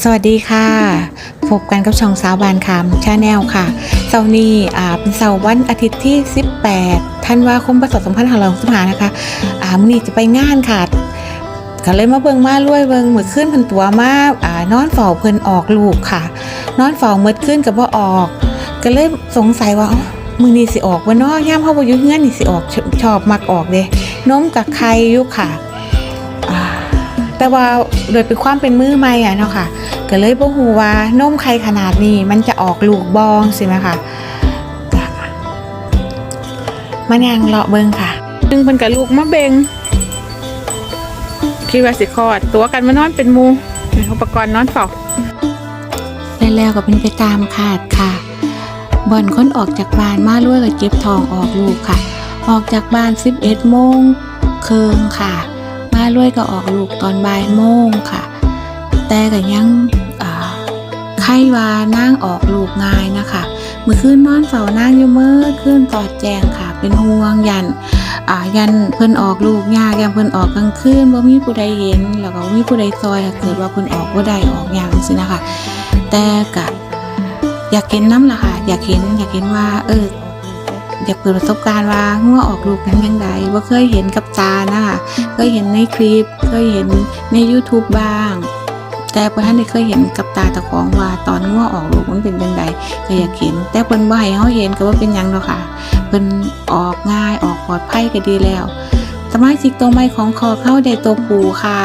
สวัสดีค่ะ พบกันกับช่องสาวบานคำชาแนลค่ะเสาร์นี้เป็นเสาร์วันอาทิตย์ที่ 18ธันวาคมพศ2565นะคะอ่ามื้อนี้จะไปงานค่ะก็เลยมาเบิ่งมาล่วยเบิ่งมือขึ้นพิ่นตัวมาอ่านอนเฝ้าเพิ่นออกลูกค่ะ นอนเฝ้ามืดขึ้นกับว่าออก ก็เลยสงสัยว่าอ้ามือนี้สิออกว่าเนาะย่ามเฮาบ่อยู่เฮือนนี่สิออกชชอบมักออกเด้นมกับไข่ยู่ค่ะ แต่ว่าโดยเป็นความเป็นมือใหม่อะเนาะค่ะก็เลยบ่ฮู้ว่านมไข่ขนาดนี้มันจะออกลูกบองสิไหมคะจ้ะมันยังเลาะเบิ่งค่ะซึ่งเพิ่นกับลูกมาเบงคิดว่าสิคลอด ตัวกันมานอนเป็นหมูนี่อุปกรณ์นอนเฝ้าแล้วก็เป็นไปตามคาดค่ะ บ่อนคนออกจากบ้านมาล่วยกับเก็บทองออกลูกค่ะ ออกจากบ้าน 11โมงเคิงค่ะมาล่วยก็ออกลูกตอนบ่ายโมงค่ะ แต่ก็ยังไข้ว่านั่งออกลูกง่ายนะคะเมื่อคืนนอนเฝ้านั่งอยู่เมื่อคืนตอดแจงค่ะ เป็นห่วงยันยันเพิ่นออกลูกยากยันเพิ่นออกกลางคืนบ่ามีผู้ใดเห็นแล้วก็บ่มีผู้ใดซอยเกิดว่าเพิ่นออกบ่ได้ออกหยังสินะคะ แต่ก็อยากเห็นน้ำละค่ะ อยากเห็นอยากเห็นว่าเออ อยากเปิดประสบการณ์ว่างัวออกลูกนั้นยังไงว่าเคยเห็นกับตานะคะเคยเห็นในคลิป เคยเห็นใน YouTube บ้าง แต่เพื่อนได้เคยเห็นกับตาตะของว่าตอนงัวออกลูกมันเป็นยังไงก็อยากเห็น แต่เพิ่นบ่ให้เฮาเห็นก็ว่าเป็นยังเนาะค่ะเพิ่นออกง่ายออกปลอดภัยก็ดีแล้วสมาชิกตัวใหม่ของคอเข้าได้ตัวปูค่ะ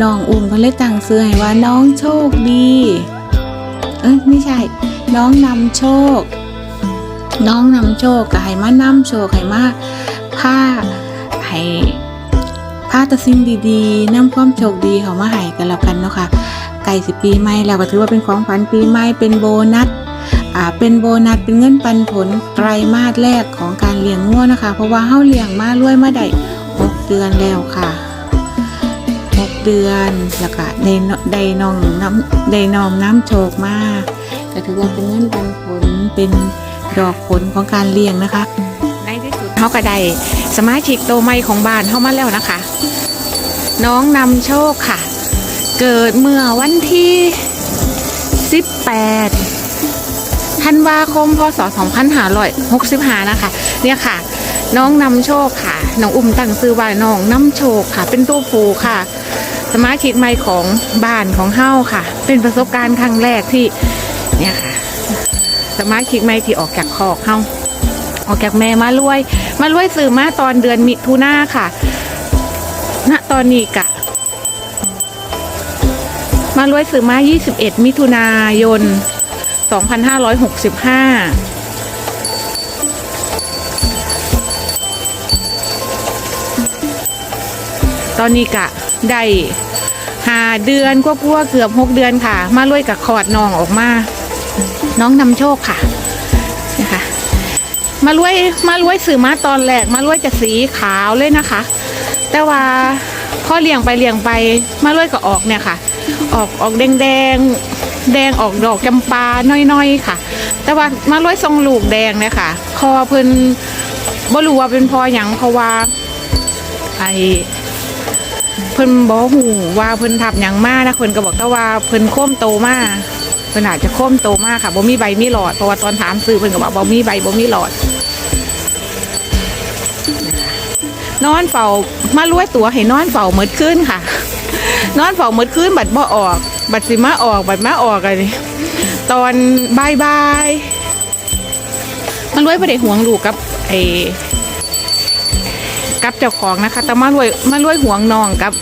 น้องอุ้มเพิ่นเลยตั้งชื่อให้ว่าน้องโชคดี เอ้ยไม่ใช่ น้องนำโชค น้องนำโชคก็ให้มานำโชคให้มาผ้าให้ผ้าตะสิ่งดีๆนำความโชคดีเขามาให้กันแล้วกันเนาะค่ะไก่สิปีใหม่แล้วก็ถือว่าเป็นของขวัญปีใหม่เป็นโบนัสอ่าเป็นโบนัสเป็นเงินปันผลไตรมาสแรกของการเลี้ยงงัวนะคะ เพราะว่าเฮาเลี้ยงมารวยมาได้หกเดือนแล้วค่ะหกเดือนแล้วก็ได้นได้น้องน้ำได้น้อมน้ำโชคมาก็ถือว่าเป็นเงินปันผลเป็น ดอกผลของการเลี้ยงนะคะ ในที่สุดเขาก็ได้สมาชิกโตวใหม่ของบ้านเข้ามาแล้วนะคะ น้องนำโชคค่ะ เกิดเมื่อวันที่ 18ธันวาคมพศ2565 นะคะ เนี่ยค่ะ น้องนำโชคค่ะ น้องอุ้มตั้งซื้อว่าน้องนำโชคค่ะ เป็นตัวผูค่ะสมาชิกใหม่ของบ้านของเฮ้าค่ะ เป็นประสบการณ์ครั้งแรกที่เนี่ยค่ะ สมาชิกใหม่ที่ออกจากคอกเฮาออกจากแม่มารวย มารวยสื่อมาตอนเดือนมิถุนาค่ะ ณตอนนี้กะ มารวยสื่อมา 21 มิถุนายน 2565ตอนนี้กะได้หาเดือนกว่าๆเกือบ6เดือนค่ะ มารวยกับคอดนองออกมา น้องนำโชคค่ะนะคะมารวยมารวยสื่อมาตอนแรกมารวยจะสีขาวเลยนะคะ แต่ว่าพอเลี้ยงไปเลี้ยงไปมารวยก็ออกเนี่ยค่ะ ออกออกแดงแดงแดงออกดอกจำปาน้อยๆค่ะ แต่ว่ามารวยทรงลูกแดงเนี่ยค่ะ คอเพิ่นบ่รู้ว่าเป็นพอหยังเพราะว่าไอเพิ่นบ่หูว่าเพิ่นทับหยังมานะเพิ่นก็บอกต่ว่าเพิ่นโค้มโตมาก เพิ่นอาจจะโค้มโตมากค่ะบ่มีใบมีหลอดเพราะว่าตอนถามซื้อเพิ่นก็บอกบ่มีใบบ่มีหลอด นอนเฝ้ามารวยตัวให้นอนเฝ้าหมดคืนค่ะ นอนเฝ้าหมดคืนบัดบ่ออก บัดสิมาออกบัดมาออกอะนี่ตอนบายบายมันรวยบ่ได้ห่วงลูกกับไอ้กับเจ้าของนะคะ แต่มารวยมารวยห่วงน้องกับ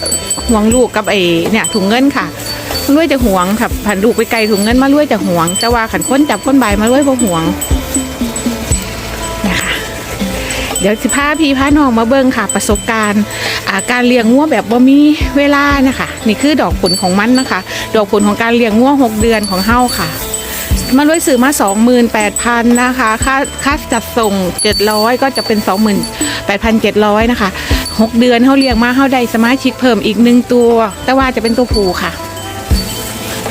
ห่วงลูกกับไอ้เนี่ยถุงเงินค่ะ มารวยจะห่วงค่ะผันลูกไปไกลถุงเงินมารวยจะห่วง แต่ว่าขันค้นจับค้นใบมารวยบ่ห่วงนะคะเดี๋ยวสิพาพี่พาน้องมาเบิ่งค่ะ ประสบการณ์าการเลี้ยงงัวแบบบ่มีเวลานะคะ นี่คือดอกผลของมันนะคะ ดอกผลของการเลี้ยงงัวหกเดือนของเฮาค่ะมาด้วยซื้อมา 28,000นะคะ ค่าค่าจัดส่ง 700 ก็จะเป็น 28,700 นะคะหกเดือนเฮาเลี้ยงมาเฮาได้สมาชิกเพิ่มอีกหนึ่งตัว แต่ว่าจะเป็นตัวผู้ค่ะ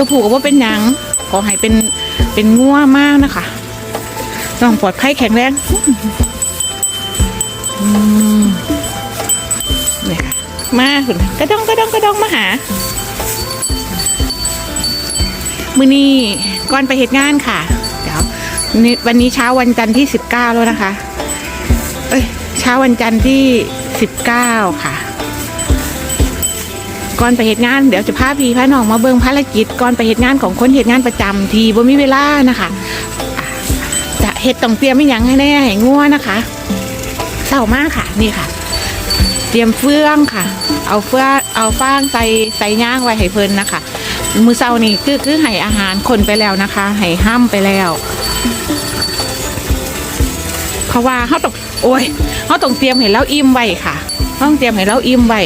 ตัวผู้ก็ว่าเป็นหยังขอให้เป็นเป็นงัวมากนะคะต้องปลอดภัยแข็งแรงมเนี่ยค่ะ มาคุณกระดองกระดองกระดองมาหา มื้อนี้ก่อนไปเหตุงานค่ะ เดี๋ยววันนี้เช้าวันจันทร์ที่19แล้วนะคะ เอ้ย เช้าวันจันทร์ที่19ค่ะ ก่อนไปเหตุงานเดี๋ยวจะพาพี่พาน้องมาเบิ่งภารกิจก่อนไปเหตุงานของคนเหตุงานประจำทีบ่มีเวลานะคะ จะเฮ็ดต้องเตรียมไม่ยังให้แน่ให้งัวนะคะเศร้ามากค่ะนี่ค่ะ เตรียมเฟืองค่ะ เอาเฟืองเอาฟางใส่ใส่ย่างไว้ให้เพิ่นนะคะมือเศร้านี่คือคือให้อาหารคนไปแล้วนะคะให้ห้ามไปแล้วเพราะว่าเขาต้องโอ้ยเขาต้องเตรียมให้แล้วอิ่มไว้ค่ะต้องเตรียมให้แล้วอิ่มไว้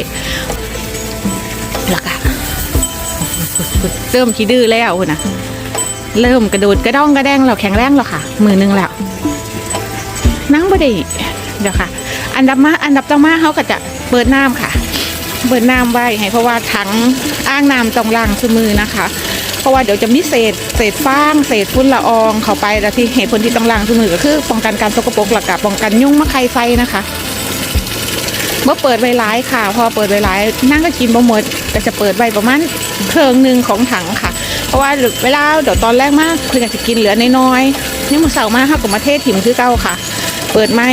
แล้วก็เริ่มขี้ดื้อแล้วนะเริ่มกระโดดกระด้องกระแดงแล้วแข็งแรงแล้วค่ะ มือหนึงแล้วนั่งบ่ได้เดี๋ยวค่ะ อันดับมาอันดับต่อมาเขาก็จะเปิดน้ำค่ะ เปิดน้ำไว้ให้เพราะว่าถังอ้างน้ำต้องล้างสมือนะคะ เพราะว่าเดี๋ยวจะมีเศษเศษฟางเศษฝุ่นละอองเข้าไปแล้วที่เหตุผลที่ต้องล้างสมือก็คือ ป้องกันการสกปรกหลักกับป้องกันยุ่งมะไคไฟนะคะเมื่อเปิดไวร้ายค่ะ พอเปิดไวร้ายนั่งก็กินบ่หมด แต่จะเปิดไว้ประมาณเครื่องหนึ่งของถังค่ะ เพราะว่าเวลาเดี๋ยวตอนแรกมากเพื่อนจะกินเหลือน้อยๆนี่มือเสาร์มากค่ะกับมาเทศถิ่มคือเก้าค่ะ เปิดไม่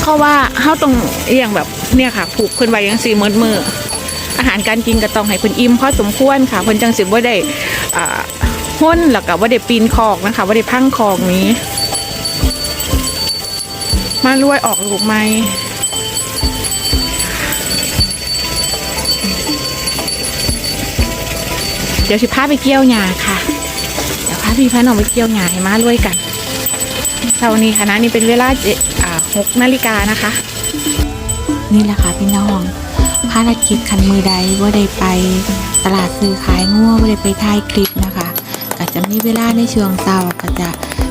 เพราะว่าเขาต้องเอียงแบบเนี่ยค่ะ ผูกคนไว้ยังสีมือมืออาหารการกินก็ต้องให้คนอิ่มพอสมควรค่ะคนจังสิบว่าได้อ่าห้นแล้วก็ว่าได้ปีนคอกนะคะว่าได้พังคอกนี้ มาลวยออกลูกไหม ดี๋ยวสิพาไปเกี่ยวหญ้าค่ะ เดี๋ยวพาพี่พาน้องไปเกี่ยวหญ้าให้มาลวยกันเช้านี้คณะนี้เป็นเวลาเจ็ดอ่าหกนาฬิกานะคะ นี่แหละค่ะพี่น้องภารกิจคันมือใดว่าได้ไปตลาดซื้อขายงัวว่าได้ไปถ่ายคลิปนะคะก็จะมีเวลาในช่วงเช้าก็จะ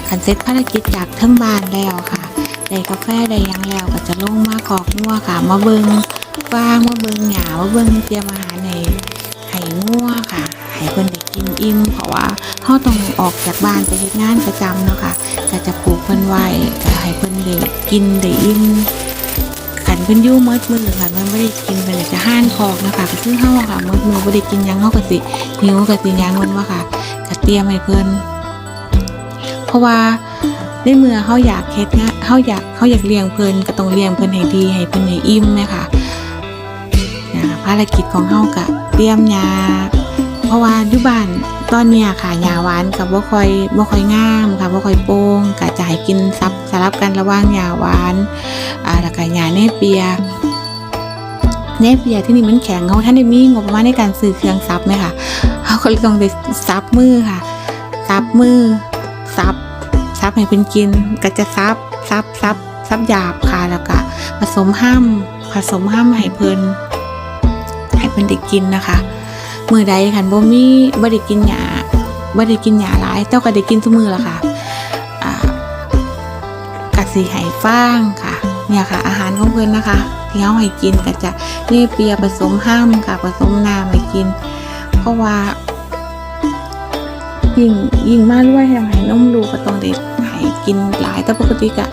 คันเซ็ตภารกิจจากทั้งบ้านแล้วค่ะได้กาแฟได้ยังแล้วก็จะลงมาขอกงัวค่ะ มาเบิงฟางมาเบิงหยามาเบิงเตรียมอาหารให้ให้งัว ให้เพิ่นได้กินอิ่มเพราะว่าเฮาต้องออกจากบ้านไปเฮ็ดงานประจำเนาะค่ะก็จะปลูกเพิ่นไว้ก็ให้เพิ่นได้กินได้อิ่มขันเพิ่นอยู่มืดมือค่ะมันไม่ได้กินไปเลยจะห้านคอกนะคะก็คือเฮาอค่ะมืดมือไม่ได้กินหยังเฮาก็สิหิวก็สิหยังมันว่าค่ะก็เตรียมให้เพิ่นเพราะว่าในเมื่อเฮาอยากเฮ็ดงานเฮาอยากเฮาอยากเลี้ยงเพิ่นก็ต้องเลี้ยงเพิ่นให้ดีให้เพิ่นให้อิ่มแม่ค่ะนะภารกิจของเฮาก็เตรียมยา เพราะว่าอยู่บ้านตอนเนี้ยค่ะยาหวานกับบ่ค่อยบ่ค่อยงามค่ะบ่ค่อยโป่งก็จะให้กินซับสลับกันระหว่างยาหวานอ่าแล้วก็ยาเนเปียเนเปียที่นี่มันแข็งเขาท่านได้มีงบประมาณในการซื้อเครื่องซับไหมคะเขาก็เลยต้องไปซับมือค่ะซับมือซับซับให้เป็นกินก็จะซับซับซับซับหยาบค่ะแล้วก็ผสมห้ามผสมห้ามให้เพลินให้เพลินได้กินนะคะ มือใดคันบ่มีบ่ได้กินหยาบ่ได้กินหยาหลายเจ้าก็ได้กินทุกมือละค่ะอ่ากะสีไห้ฟางค่ะ เนี่ยค่ะ อาหารของเพื่อนนะคะที่เขาให้กินก็จะเนเปียผสมห้ามค่ะผสมน้ำให้กิน เพราะว่ายิ่งยิ่งมาด้วยให้ให้นมลูกก็ต้องเด็ดให้กินหลายแต่ปกติก็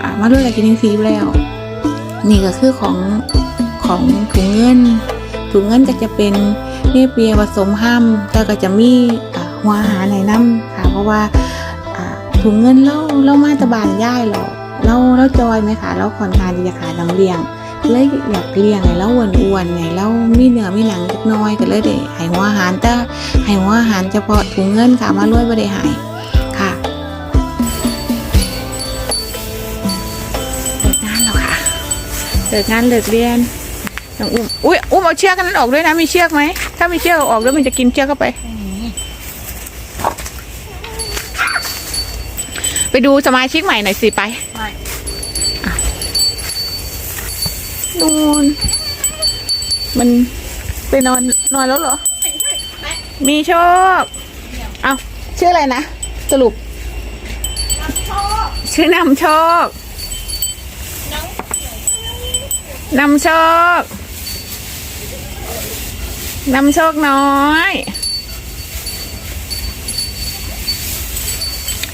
อ่ามาด้วยก็กินทั้งซีแล้ว นี่ก็คือของของถุงเงินถุงเงินก็จะเป็น เนเปียผสมห้ามแล้วก็จะมีหัวอาหารในน้ำค่ะ เพราะว่าถุงเงินเราเรามาตะบานย่ายเราเราเราจอยไหมคะเราคอนทานจะขายน้ำเลี้ยงเลยอยากเลี้ยงไงแล้วอ้วนๆไงแล้วมีเนื้อมีหนังเล็กน้อยก็เลยได้ให้หัวอาหารแต่ให้หัวอาหารเฉพาะถุงเงินค่ะมาล้วยไม่ได้หายค่ะเลิกงานแล้วค่ะเลิกงานเลิกเรียน น้องอุ้มอุ้ยอุ้มเอาเชือกกันนั้นออกด้วยนะมีเชือกไหมถ้ามีเชือกเอาออกแล้วมันจะกินเชือกเข้าไป ไปดูสมาชิกใหม่หน่อยสิไปไม่นูนมันไปนอนนอนแล้วเหรอ มีโชคเอาชื่ออะไรนะ สรุป ชื่อนำโชคนำโชค นำโชคน้อย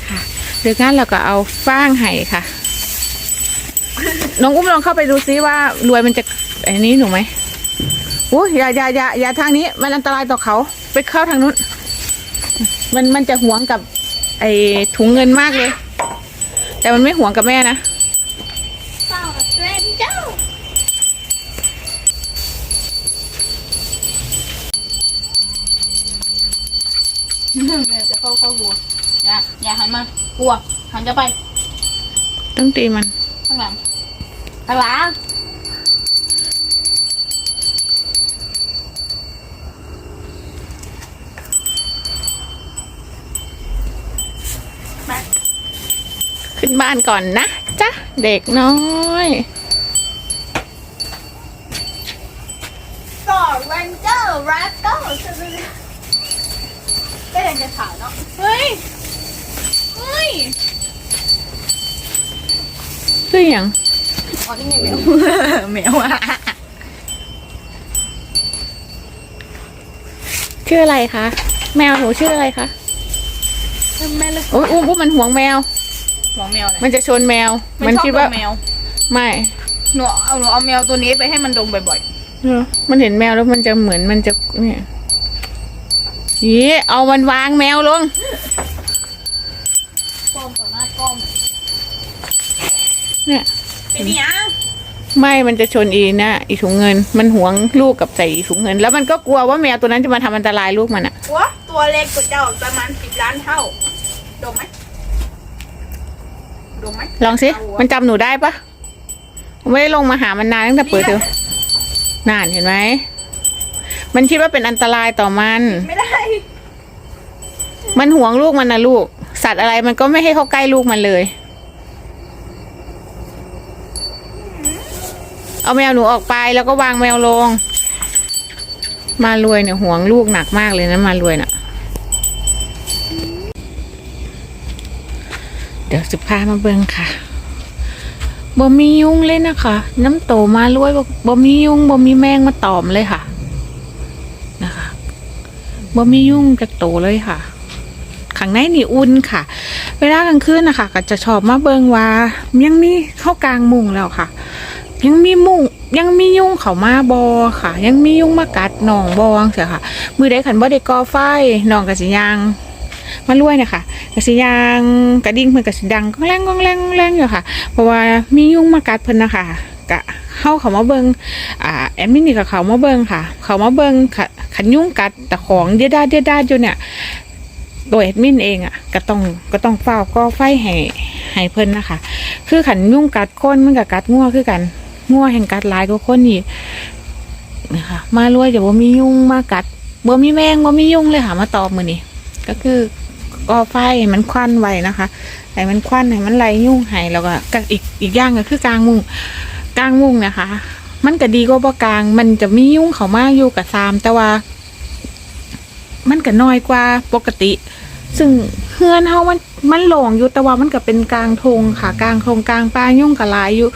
ค่ะเดี๋ยวงั้นเราก็เอาฟางไห้ค่ะ น้องอุ้มลองเข้าไปดูซิว่ารวยมันจะไอ้นี้หนูไหมโอ้ยอย่าอย่าอย่าอย่าทางนี้ มันอันตรายต่อเขา ไปเข้าทางนู้น มันมันจะหวงกับ ไอ้ถุงเงินมากเลย แต่มันไม่หวงกับแม่นะ หนึ่งเนี่ยจะเข้าเข้าหัวอย่าอย่าหันมากลัวหันจะไปต้องตีมันข้างหลังข้างหลังขึ้นบ้านก่อนนะจ๊ะ เด็กน้อย ต่อเล่นเจ้าแรปเจ้าใช่ไหม ก็ยังจะถ่ายเนาะ เฮ้ย เฮ้ย คืออย่างอ๋อนี่ไงเดี๋ยวแมวอะชื่ออะไรคะ แมวหนูชื่ออะไรคะแม่เลิกโอ้ยอุ้มอุ้มมันหวงแมวหมองแมวเลยมันจะชนแมว มันชอบคิดว่าดมแมว ไม่ หนูเอาหนูเอาแมวตัวนี้ไปให้มันดมบ่อยเออมันเห็นแมวแล้วมันจะเหมือนมันจะเนี่ยยี่เอามันวางแมวลง ๆกล้องต่อหน้ากล้อง เนี่ยเป็นยังไม่มันจะชนอีนะอีถุงเงิน มันหวงลูกกับใส่อีถุงเงิน แล้วมันก็กลัวว่าแมวตัวนั้นจะมาทำอันตรายลูกมันอะหัวตัวเล็กกว่าเจ้าประมาณสิบล้านเท่าดมไหมดมไหมลองสิเอาหัวมันจำหนูได้ปะผมไม่ได้ลงมาหามันนานตั้งแต่เปิดเทอมนานเห็นไหมมันคิดว่าเป็นอันตรายต่อมัน ไม่ได้ มันหวงลูกมันนะลูก สัตว์อะไรมันก็ไม่ให้เข้าใกล้ลูกมันเลย เอาแมวหนูออกไปแล้วก็วางแมวลง มารวยเนี่ยห่วงลูกหนักมากเลยนะมารวยน่ะ เดี๋ยวสิพามาเบิ่งค่ะบ่มียุงเลยนะคะ น้ำโตมารวยบ่มียุงบ่มีแมงมาตอมเลยค่ะ นะคะบ่มียุงจะโตเลยค่ะข้างในนี่อุ่นค่ะ เวลากลางคืนนะคะก็จะชอบมาเบิงว่ายังมีเข้ากลางมุงแล้วค่ะ ยังมีมุงยังมียุ่งเขามาบอค่ะ ยังมียุ่งมากัดหนองบองเสียค่ะ มือได้ขันบ่ได้กอไฟหนองกระสิยางมาล่วยเนี่ยค่ะกระสิยางกระดิ่งเพิ่นกะสิดังก้องแรงก้องแรงแรงอยู่ค่ะ เพราะว่ามียุ่งมากัดเพิ่นนะคะกะเข้าเขามาเบิงอ่าแอดมินนี่กับเขามาเบิงค่ะ เขามาเบิงค่ะขันยุ่งกัดแต่ของเดียดาเดียดาอยู่เนี่ยโดยแอดมินเองอะก็ต้องก็ต้องเฝ้าก็ไฟให้ให้เพิ่นนะคะ คือขันยุ่งกัดคนมันกับกัดงัวคือกัน งัวแห่งกัดหลายกว่าคนอีกนะคะมารวยจะบ่มียุ่งมากัดบ่มีแมงบ่มียุ่งเลยค่ะ มาตอบมือนี่ก็คือก่อไฟให้มันควันไว้นะคะให้มันควันให้มันไลยุ่งให้แล้วก็กอีกอีกอย่างก็คือกลางมุงกลางมุงนะคะ มันก็ดีกว่าบ่กลาง มันจะมียุ่งเขามากอยู่กับซาม แต่ว่า มันก็น้อยกว่าปกติ ซึ่งเฮือนเฮามันมันหลงอยู่แต่ว่ามันก็เป็นกลางทงค่ะ กลางทงกลางป่ายุ่งกับลายอยู่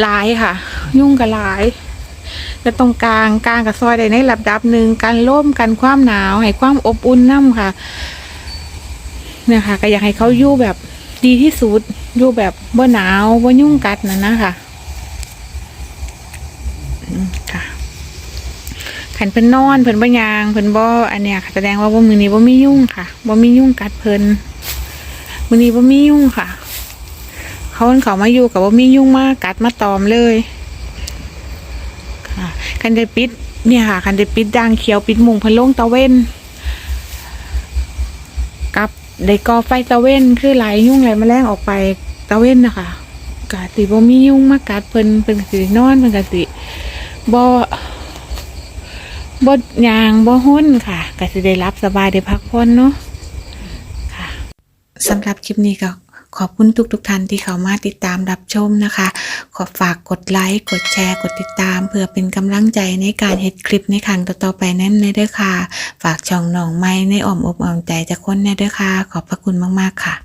หลายค่ะ ยุ่งกับหลายแต่ตรงกลางกลางกับซอยใดในระดับหนึ่งการร่มกันความหนาวให้ความอบอุ่นน้ำค่ะเนี่ยค่ะ ก็อยากให้เขาอยู่แบบดีที่สุดอยู่แบบบ่หนาวบ่ยุ่งกัดนะนะค่ะค่ะขันเพิ่นนอนเพิ่นบ่ยางเพิ่นบ่อันเนี้ยค่ะแสดงว่าบ่มือนี้บ่มียุ่งค่ะบ่มียุ่งกัดเพิ่นมือนี้บ่มียุ่งค่ะ เขาเพิ่นเขามาอยู่กับบ่ามียุ่งมากกัดมาตอมเลยค่ะคันได้ปิดเนี่ยค่ะ คันได้ปิดด่างเขียวปิดมุงพิ่นลงตะเว้นกับได้ก่อไฟตะเว้นคือไหลยุ่งไหลแมลงออกไปตะเว้นนะคะกะสิบ่มียุ่งมากกัดเพิ่นเพิ่นกสินอนเพิ่นก็สิบ่บดยางบ่ห้นค่ะ ก็จะได้รับสบายได้พักผ่อนเนาะค่ะสำหรับคลิปนี้ก็ ขอบคุณทุกทุกๆท่านที่เข้ามาติดตามรับชมนะคะ ขอฝากกดไลค์กดแชร์ กดติดตาม เพื่อเป็นกำลังใจในการเฮ็ดคลิปในครั้งต่อๆไปนั่นเลยเด้อค่ะ ฝากช่องหนองไม้ในอ้อมอกอ้อมใจจะค้นแน่เด้อค่ะ ขอบพระคุณมากๆค่ะ